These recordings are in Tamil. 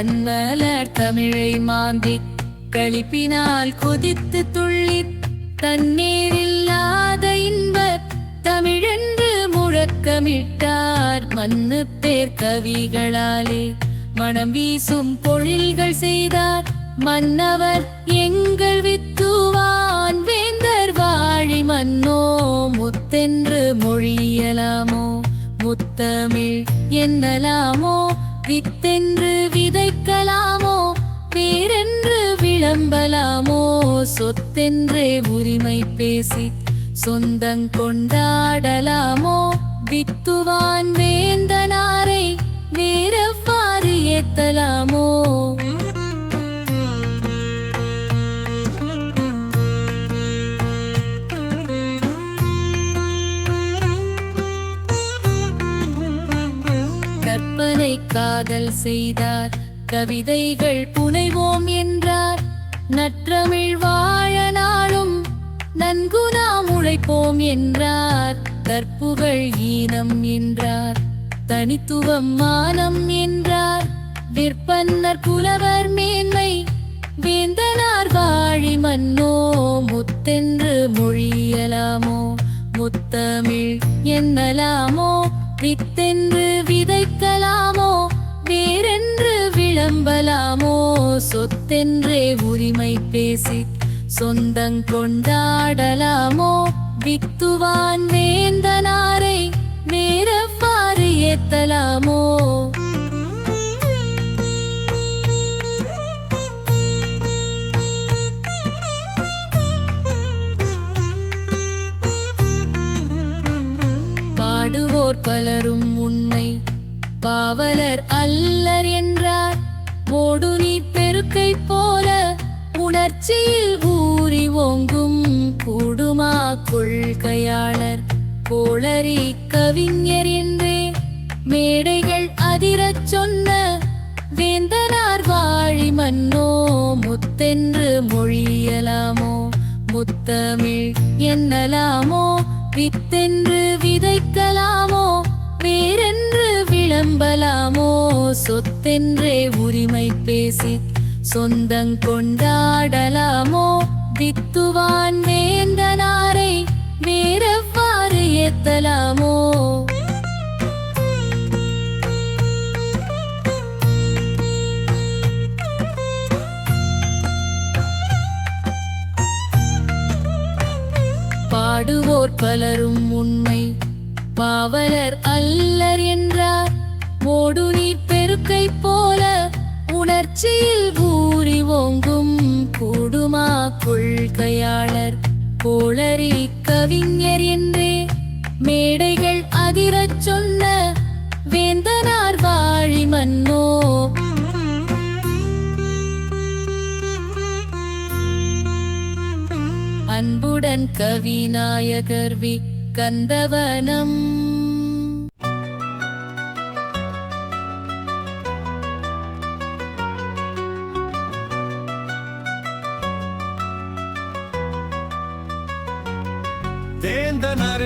தன்மலர் தமிழை மாந்தி களிப்பினால் கொதித்து துள்ளி தண்ணீர் இல்லாத இன்பத் தமிழென்று முழக்கமிட்டார் மண்ணு பேர் கவிகளாலே. மனம் வீசும் பொழில்கள் செய்தார் மன்னவர் எங்கள் வித்துவான் வேந்தர் வாழி மன்னோ முத்தென்று மொழியலாமோ முத்தமிழ் என்னலாமோ வித்தென்று விதைக்கலாமோ பேரென்று விளம்பலாமோ சொத்தென்றே உரிமை பேசி சொந்தங் கொண்டாடலாமோ வித்துவான் வேந்தனாரை வேறெவ்வாறு ஏத்தலாமோ? காதல் செய்தார். கவிதைகள் புனைவோம் என்றார். நற்றமிழ் வாழ நாளும் நன்கு நாம் உழைப்போம் என்றார். கற்புகள் ஈனம் என்றார். தனித்துவம் மானம் என்றார். விற்பன்னர் புலவர் மேன்மை வேந்தனார் வாழி மன்னோ முத்தென்று மொழியலாமோ முத்தமிழ் என்னலாமோ வித்தென்று விதைக்கலாமோ வேறென்று விளம்பலாமோ? சொத்தென்றே உரிமை பேசி சொந்தங் கொண்டாடலாமோ? வித்துவான் வேந்தனாரை வேற கோளரி கவிஞர் என்றே மேடைகள் அதிரச் சொன்ன வேந்தனார் வாழி மன்னோ முத்தென்று மொழியலாமோ முத்தமிழ் என்னலாமோ வித்தென்று விதைக்கலாமோ வேறென்று விளம்பலாமோ சொத்தென்றே உரிமை பேசி சொந்தங் கொண்டாடலாமோ வித்துவான் வேந்தனாரை வேற எத்தலாமோ பாடுவோர் பலரும் உண்மை பாவலர் அல்லர் என்றார். ஓடு நீர் பெருக்கை போல உணர்ச்சியில் ஊறி ஓங்கும் கூடுமா கொள்கையாளர் கோளரி கவிஞர் என்றே. மேடைகள் அதிரச் சொல்ல வேந்தனார் வாழி மன்னோ. அன்புடன் கவிநாயகர் வி கந்தவனம்.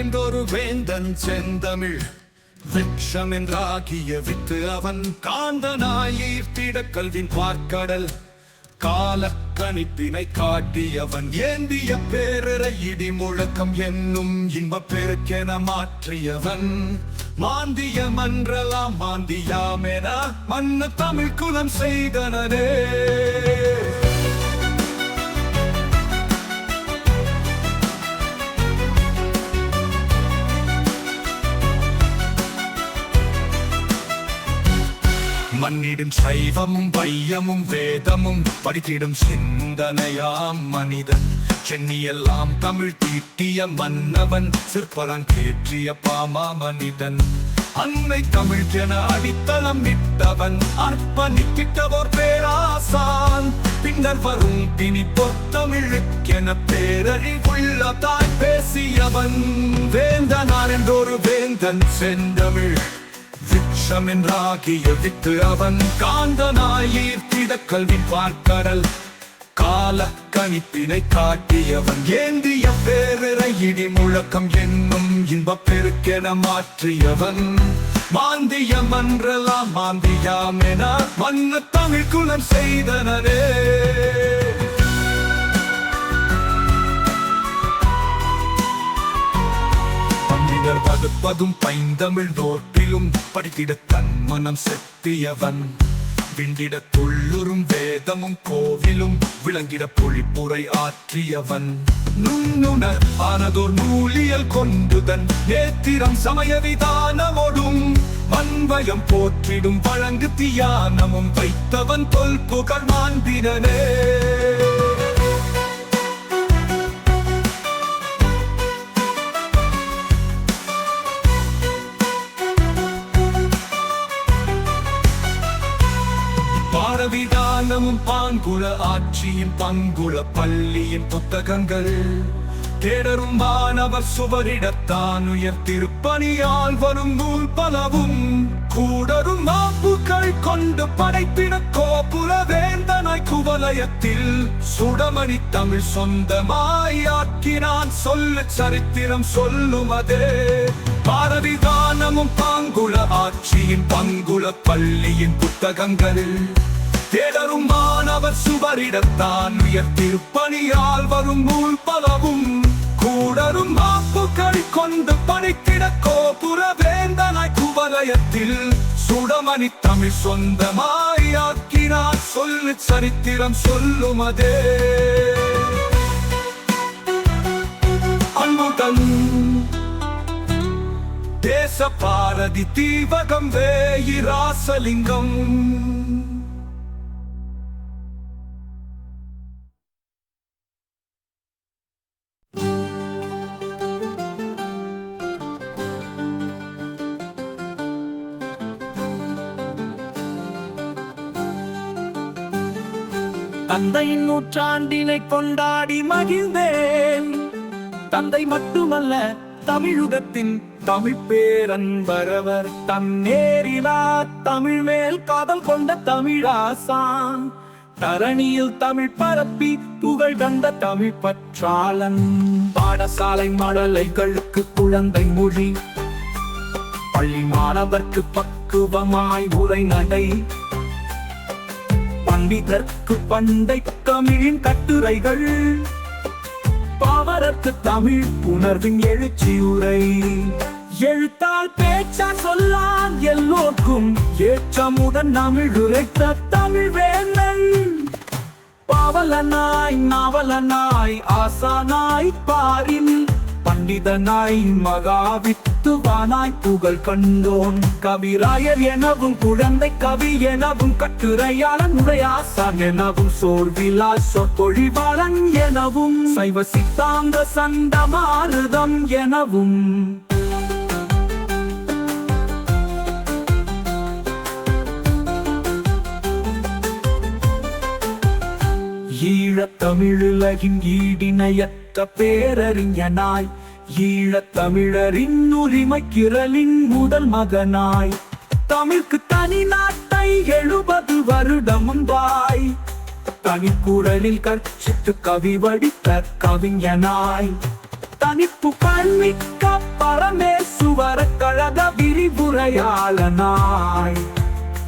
என்றொரு வேந்தன் செந்தமிழ். விக்ஷம் என்றாகிய வித்து அவன் காந்தனாய் ஈர்த்திட கல்வின் பார்க்கடல். காலக்கணிப்பினை காட்டியவன் ஏந்திய பேரரை இடி முழக்கம் என்னும் இன்ப பெருக்கென மாற்றியவன். மாந்திய மன்றலாம் மாந்தியாமென? மன்ன தமிழ் குலம் செய்தனே மண்ணிடும் சைவமும் வையமும் வேதமும் படித்திடும் சிந்தனையாம் மனிதன். சென்னியெல்லாம் தமிழ் தீட்டிய மன்னவன் சிற்பலன் கேற்றிய பாமா மனிதன். அன்னை தமிழ் என அடித்தளம் விட்டவன் அர்ப்பணித்திட்டவோர் பேராசான். பின்னர் வரும் பிணி பொத்தமிழுக்கென பேரறிவுள்ள தாய் பேசியவன். வேந்தனார் என்றொரு வேந்தன் செந்தமிழ். வருஷம் என்றாகிய வித்து அவன் காந்தனாயிர்த்திட கல்வி பார்க்கடல். கால கணிப்பினை காட்டியவன் ஏந்திய பேரரை இடி முழக்கம் என்னும் இன்ப பெருக்கென மாற்றியவன். மாந்திய மன்றலாம் மாந்தியாம் என மன்ன தமிழ் குலம் செய்தனரே. வெப்பதும் பைந்தமிழ் நோட்டிலும் படித்திட தன் மனம் செத்தியவன். விண்டிட துள்ளுறும் வேதமும் கோவிலும் விளங்கிட பொழிப்புரை ஆற்றியவன். நுண்ணுணர் ஆனதோர் நூலியல் கொண்டுதன் நேத்திரம் சமய விதானமோடும் மண்பயம் போற்றிடும் வழங்கு தியானமும் வைத்தவன் தொல் புகழ் மாந்திரனே பாங்குல ஆட்சியின் பங்குல பள்ளியின் புத்தகங்கள். தேடரும் வானவர் சுவரிடத்தான் உயர்த்திருப்பணியால் வரும் நூல் பலவும். கூடரும் மாப்புக்கள் கொண்டு படைப்பின கோபுல வேந்தனாய் குவலயத்தில் சுடமணி தமிழ் சொந்தமாய் ஆக்கினான். சொல்லு சரித்திரம் சொல்லுமதே பாரதிதானமும் பாங்குல ஆட்சியின் பங்குல பள்ளியின் புத்தகங்களில் தேடரும் மாணவர் சுவரிடத்தான் உயர்த்திருப்பணியால் வரும் நூல் பலவும். கூடரும் மாப்புக்கள் கொண்டு பணித்திட கோபுர வேந்தனாய் குவலயத்தில் சுடமணி தமிழ் சொந்தமாயாக்கினார் சொல்லு சரித்திரம் சொல்லும் அதே. அன்புடன் தேச பாரதி தீவகம் வேயிராசலிங்கம். தந்தை நூற்றாண்டினை கொண்டாடி மகிழ்ந்தேன். தந்தை மட்டுமல்ல தமிழுகத்தின் தமிழ் பேரன்பரவர் தன்னேரிலா தமிழ் மேல் காதல் கொண்ட தமிழாசான். தரணியில் தமிழ் பரப்பி புகழ் கண்ட தமிழ் பற்றாளன். பாடசாலை மழலைகளுக்கு குழந்தை மொழி. பள்ளி மாணவர்க்கு பக்குவமாய் உரை நடை. இதற்கு பண்டை தமிழின் கட்டுரைகள். பாவரத்து தமிழ் உணர்வின் எழுச்சி உரை எழுத்தால் பேச்சா சொல்லாம் எல்லோர்க்கும் ஏற்றமுடன் தமிழ் உரைத்த தமிழ் வேந்தன். பாவலனாய் நாவலனாய் ஆசானாய் பாரில் பண்டிதனாய் மகாவித்துவானாய் புகழ் கண்டோன். கவிராயர் எனவும் குழந்தை கவி எனவும் கட்டுரையாளன் உரையாசான் எனவும் சோர்விலா சொற்பொழிவாளன் எனவும். சைவ சித்தாந்த சண்டமாருதம் எனவும். ஈழத்தமிழுலகின் ஈடிணையற்ற பேரறிஞனாய் ஈழத் தமிழரின் உரிமைக்கிரலின் முதல் மகனாய். தமிழ்க்கு தனி நாட்டை எழுபது வருடம் முன்பாய் தனிக்குரலில் கற்சித்து கவி வடித்த கவிஞனாய். தனிப்பு பன்மிக்க பரமேசுவர கழக விரிவுரையாளனாய்.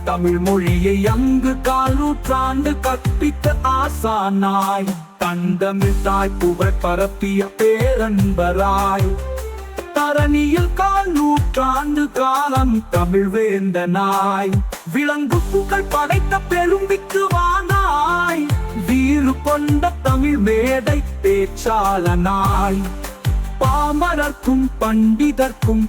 தமிழ் மொழியை அங்கு கால் நூற்றாண்டு கற்பித்த ஆசானாய். தந்தமிழ் தாய் புகழ் பரப்பிய பேரன்பராய். தரணியில் கால் நூற்றாண்டு காலம் தமிழ் வேந்தனாய். விலங்கு புகழ் படைத்த பெரும்பிக்கு வானாய். வீறு கொண்ட தமிழ் மேடை பேச்சாளனாய். பாமரர்க்கும் பண்டிதர்க்கும்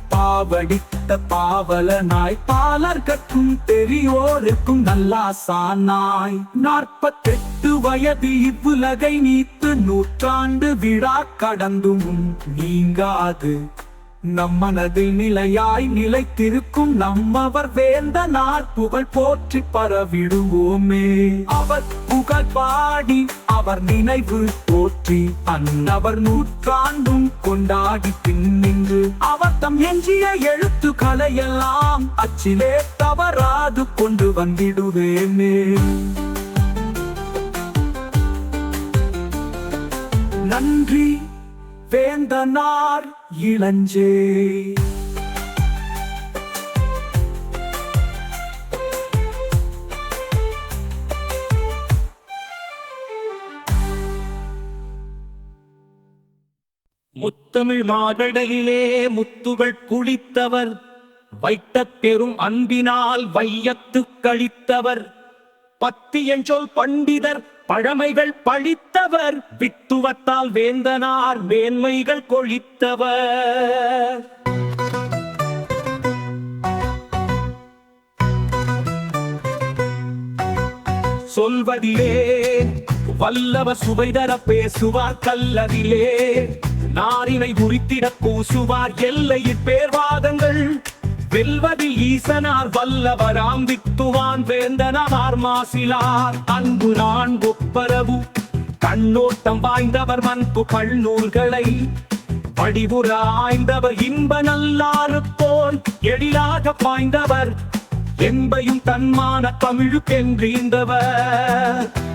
பாவடித்த பாவலனாய். பாலர்கட்கும் பெரியோருக்கும் நல்லாசானாய். நாற்பத்தெட்டு வயது இவ்வுலகை நீத்து நூற்றாண்டு விழா கடந்தும் நீங்காது. நம் நிலையாய் நிலைத்திருக்கும் நம்மவர் வேந்த நாள் புகழ் போற்றி பரவிடுவோமே. அவர் புகழ் பாடி அவர் நினைவு போற்றி அன்னவர் நூற்றாண்டும் கொண்டாடி பின்னின்று அவர் தம் எஞ்சிய எழுத்து கலையெல்லாம் அச்சிலே தவறாது கொண்டு வந்திடுவேனே நன்றி வேந்தனார் இளஞ்சே. முத்தமிழ் மாதடையிலே முத்துகள் குளித்தவர் வைத்த பெரும் அன்பினால் வையத்து கழித்தவர். பத்தியஞ்சொல் பண்டிதர் பழமைகள் பழித்தவர் வித்துவத்தால் வேந்தனார் மேன்மைகள் கொழித்தவர். சொல்வதிலே வல்லவ சுவைதர பேசுவார் கல்லதிலே. நாரினை குறித்திட கூசுவார் எல்லையிற் பேர்வாதங்கள். வெல்வதில் ஈசனார் வல்லவராம் வித்துவான் வேந்தனார் மாசிலார் அன்பு நான் ஒப்பரவு கண்ணோட்டம் வாய்ந்தவர் மண்பு கண்ணூல்களை வடிவுற ஆய்ந்தவர் இன்ப நல்லாறு போல் எழிலாக பாய்ந்தவர். என்பையும் தன்மான தமிழுக்கென்றீந்தவர்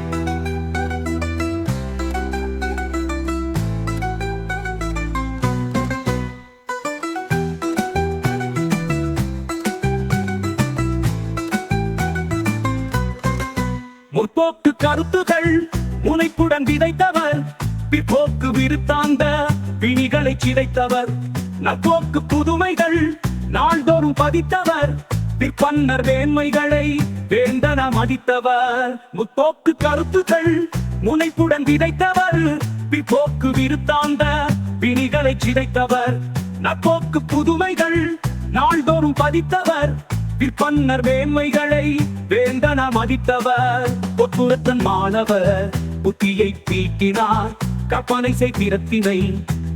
முற்போக்கு கருத்துகள் முனைப்புடன் விதைத்தவர். பிற்போக்கு விருத்தாந்த பிணிகளை சிதைத்தவர். நற்போக்கு புதுமைகள் நாள்தோறும் பதித்தவர். பிற்பன்னர் வேண்மைகளை வேந்தன மதித்தவர். முற்போக்கு கருத்துகள் முனைப்புடன் விதைத்தவர். பிற்போக்கு விருத்தாந்த பிணிகளை சிதைத்தவர். நற்போக்கு புதுமைகள் நாள்தோறும் பதித்தவர். பிற்பன்னர் வேண்மைகளை வேந்தன மதித்தவர் பொத்துரத்தன் மாணவர் புத்தியை தீட்டினார் கற்பனை செய்திரத்தினை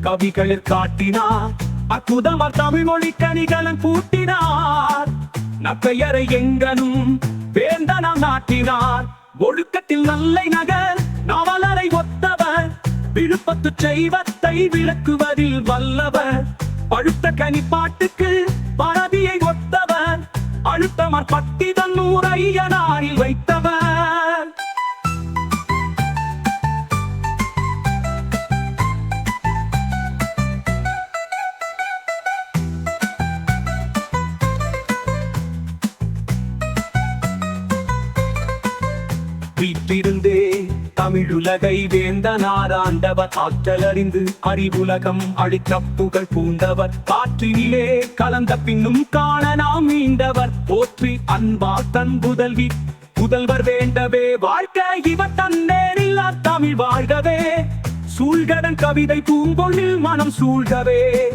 கவிகளில் காட்டினார் அற்புதமர் தமிழ் மொழி கனிகளன் பூட்டினார் நப்பெயரை எங்கனும் வேந்தனம் நாட்டினார் ஒழுக்கத்தில் நல்லை நகர் நவலரை ஒத்தவர் விழுப்பத்து செய்வத்தை விளக்குவதில் வல்லவர் பழுத்த கனிப்பாட்டுக்கு பரவியை ஒத்தவர் அழுத்தமர் பத்தி தன்னூரையனாரில் வைத்தவர். தமிழுலகை வேந்தனார் ஆண்டவர் ஆற்றல் அறிந்து அறிவுலகம் அழித்த புகழ் பூண்டவர். காற்றினிலே கலந்த பின்னும் காண நாம் மீண்டவர். போற்றி அன்பா தன் புதல்வி. புதல்வர் வேண்டவே வாழ்க்க இவர் தன்னேரில்லா தமிழ் வாழ்கவே. சூழ்கடன் கவிதை பூங்கொழில் மனம் சூழ்கவே.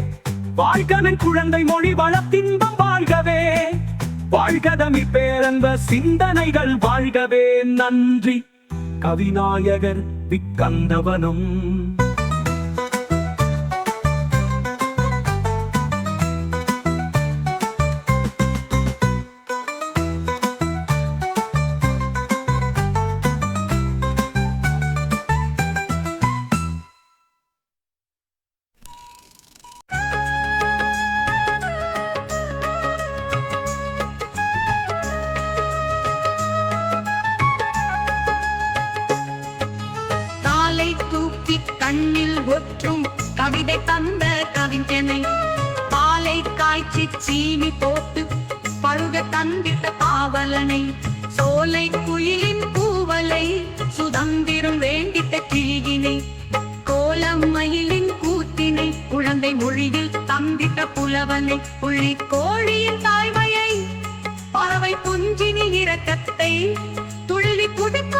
வாழ்கனன் குழந்தை மொழி வளத்தின்பம் வாழ்கவே. வாழ்கதமி பேரன்ப சிந்தனைகள் வாழ்கவே. நன்றி. கவிநாயகர் விக்கந்தவனும் கவிதை தந்த கவிஞனை பாலை காய்ச்சி சீனி போட்டு பழுக தந்திட்ட பாவலனை சோலை குயிலின் பூவலை சுதந்திரம் வேண்டிட்ட கிழியினை கோலம் மயிலின் கூத்தினை குழந்தை மொழியில் தந்திட்ட புலவனை புள்ளி கோழியின் தாய்மையை பறவை புஞ்சினில் இரக்கத்தை துள்ளி குதிக்கும்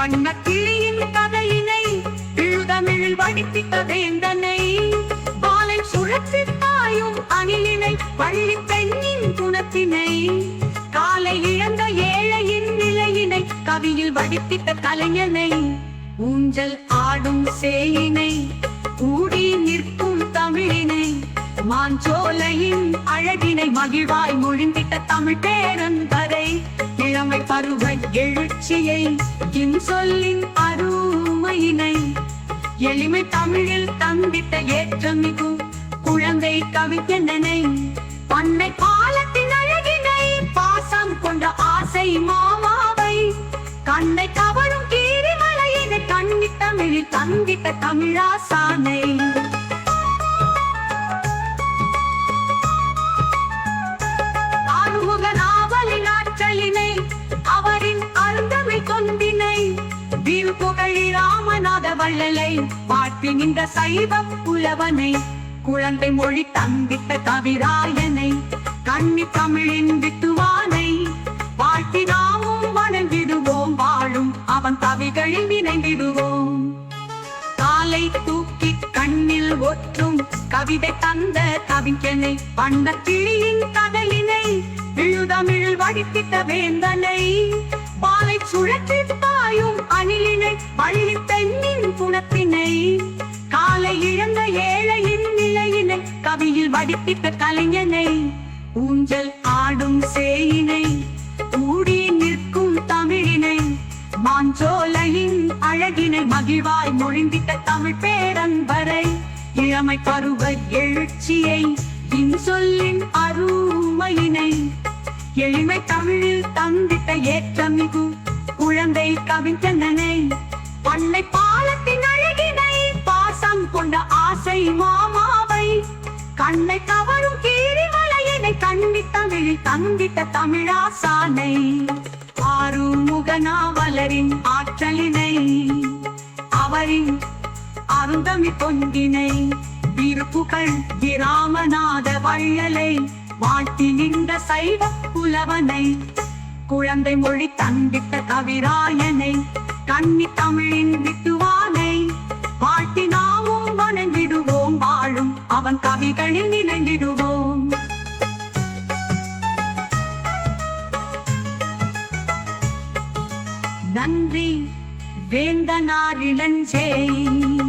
பண்ண கிளியின் கதையினை இழுதமிழில் வடிப்பித்த வேந்தனை. பாலை சுழற்றி தாயும் அணிலினை பள்ளி பெண்ணின் குணத்தினை காலை இழந்த ஏழையின் நிலையினை கவியில் வடிப்பித்த கலைஞனை. ஊஞ்சல் ஆடும் சேயினை கூடி மாஞ்சோலையின் அழகினை மகிழ்வாய் மொழிந்திட்ட தமிழ் பேரன்பரை இளமை பருவ எழுச்சியை இன்சொல்லின் அருமையினை எளிமை தமிழில் தந்திட்ட ஏற்றமிகு குழந்தை கவிஞனை பண்ணை பாலத்தின் அழகினை பாசம் கொண்ட ஆசை மாமாவை கண்ணை கவரும் கீரிமலையினை கண்ணி தமிழில் தந்திட்ட தமிழாசானை. வள்ளலை. பாட்டி நின்ற சைவ புலவனை. குழந்தை மொழி தந்திட்ட கவிராயனை. கண்ணி தமிழின் வித்துவானை. வாழ்த்தி நாமும் வணங்கிடுவோம் வாழும் அவன் கவிகளில் நினைந்திடுவோம் காலை தூக்கி கண்ணில் ஒற்றும் கவிதை தந்த கவிஞனை. வண்ண கிளியின் கதையினை விழுதமிழ் வடித்திட்ட வேந்தனை. பாலை சுழற்றி அணிலினை பள்ளி பெண்ணின் புணத்தினை காலை இழந்த ஏழையின் நிலையினை கவியில் வடிப்பித்த கலைஞனை ஊஞ்சல் ஆடும் சேயினை கூடி நிற்கும் தமிழினை மாஞ்சோலையின் அழகினை மகிழ்வாய் மொழிந்திட்ட தமிழ் பேரன்பரை இளமை பருவ எழுச்சியை இன்சொல்லின் அருமையினை எளிமை தமிழில் தந்திட்ட ஏற்றமிகு குழந்தை கவிஞனை பண்ணை பாலத்தின் அழகினை பாசம் கொண்ட ஆசை மாமாவை. கண்ணை கவரும் கீழி கீரிமலையினை கண்டி தமிழில் தந்திட்ட தமிழாசானை. ஆறு நாவலரின் ஆற்றலினை அவரின் அருந்தமி பொங்கினை விருப்புகள் கிராமநாத வள்ளலை வாட்டி நின்ற சைவ புலவனை. குழந்தை மொழி தந்திட்ட கவிராயனை கண்ணி தமிழின் வித்துவானை வாழ்த்தி நாமும் வணங்கிடுவோம் வாழும் அவன் கவிகளில் நினைந்திடுவோம். நன்றி வேந்தனார் இளஞ்சேய்.